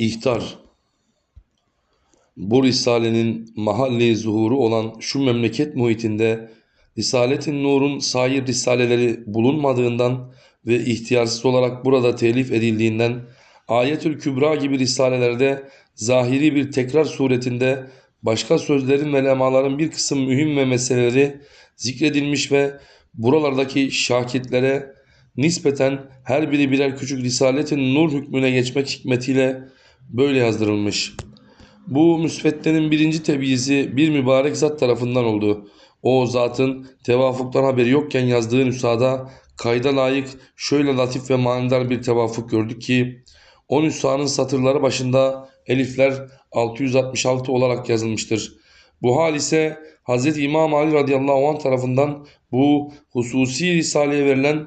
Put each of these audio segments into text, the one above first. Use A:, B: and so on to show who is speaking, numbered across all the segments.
A: İhtar. Bu Risale'nin mahalli zuhuru olan şu memleket muhitinde Risaletin Nur'un sair risaleleri bulunmadığından ve ihtiyarsız olarak burada telif edildiğinden Ayetül Kübra gibi risalelerde zahiri bir tekrar suretinde başka sözlerin ve lemaların bir kısım mühim ve meseleleri zikredilmiş ve buralardaki şakitlere nispeten her biri birer küçük Risaletin Nur hükmüne geçmek hikmetiyle böyle yazdırılmış. Bu müsveddenin birinci tebyizi bir mübarek zat tarafından oldu. O zatın tevafuktan haberi yokken yazdığı nüshada kayda layık şöyle latif ve manidar bir tevafuk gördük ki o nüshanın satırları başında elifler 666 olarak yazılmıştır. Bu hal ise Hz. İmam Ali radıyallahu anh tarafından bu hususi risaleye verilen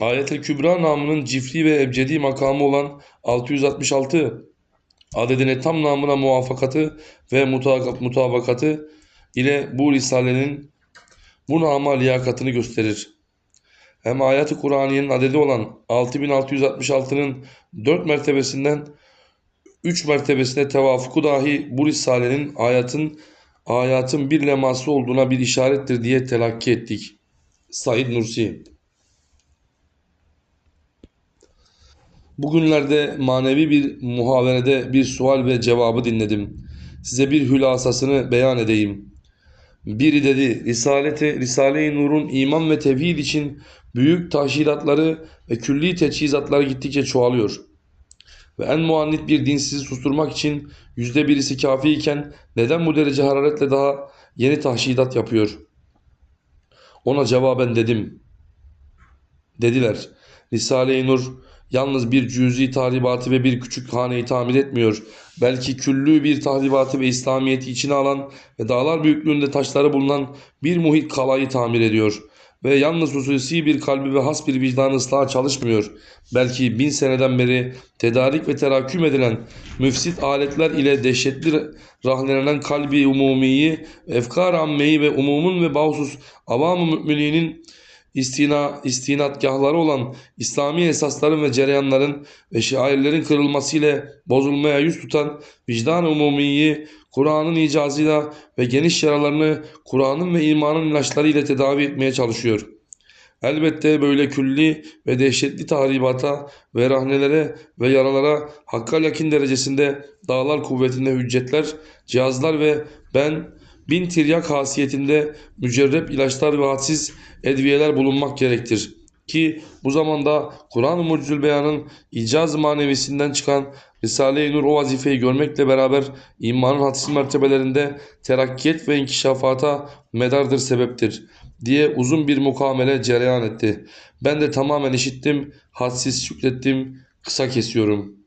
A: Ayet-i Kübra namının cifri ve ebcedi makamı olan 666 adedine tam namına muvafakatı ve muta- mutabakatı ile bu risalenin bu nama liyakatını gösterir. Hem ayet-i Kur'aniyenin adedi olan 6666'nın 4 mertebesinden 3 mertebesine tevafuku dahi bu risalenin ayatın ayatın bir leması olduğuna bir işarettir diye telakki ettik. Said Nursi Bugünlerde manevi bir muhaverede bir sual ve cevabı dinledim. Size bir hülasasını beyan edeyim. Biri dedi, Risaleti, Risale-i Nur'un iman ve tevhid için büyük tahşilatları ve külli teçhizatları gittikçe çoğalıyor. Ve en muannit bir dinsizi susturmak için yüzde birisi kafi iken neden bu derece hararetle daha yeni tahşidat yapıyor? Ona cevaben dedim. Dediler, Risale-i Nur yalnız bir cüzi tahribatı ve bir küçük haneyi tamir etmiyor. Belki küllü bir tahribatı ve İslamiyet'i içine alan ve dağlar büyüklüğünde taşları bulunan bir muhit kalayı tamir ediyor. Ve yalnız hususi bir kalbi ve has bir vicdanı ıslaha çalışmıyor. Belki bin seneden beri tedarik ve terakküm edilen müfsit aletler ile dehşetli rahlenen kalbi umumiyi, efkar ammeyi ve umumun ve bahsus avam-ı mümini'nin istina, istinatgahları olan İslami esasların ve cereyanların ve şairlerin kırılması ile bozulmaya yüz tutan vicdan-ı umumiyi Kur'an'ın icazıyla ve geniş yaralarını Kur'an'ın ve imanın ilaçları ile tedavi etmeye çalışıyor. Elbette böyle külli ve dehşetli tahribata ve rahnelere ve yaralara hakka yakin derecesinde dağlar kuvvetinde hüccetler, cihazlar ve ben bin tiryak hasiyetinde mücerrep ilaçlar ve hadsiz edviyeler bulunmak gerektir. Ki bu zamanda Kur'an-ı Mucizül Beyan'ın icaz manevisinden çıkan Risale-i Nur o vazifeyi görmekle beraber imanın hadsiz mertebelerinde terakkiyet ve inkişafata medardır sebeptir diye uzun bir mukamele cereyan etti. Ben de tamamen işittim, hadsiz şükrettim, kısa kesiyorum.''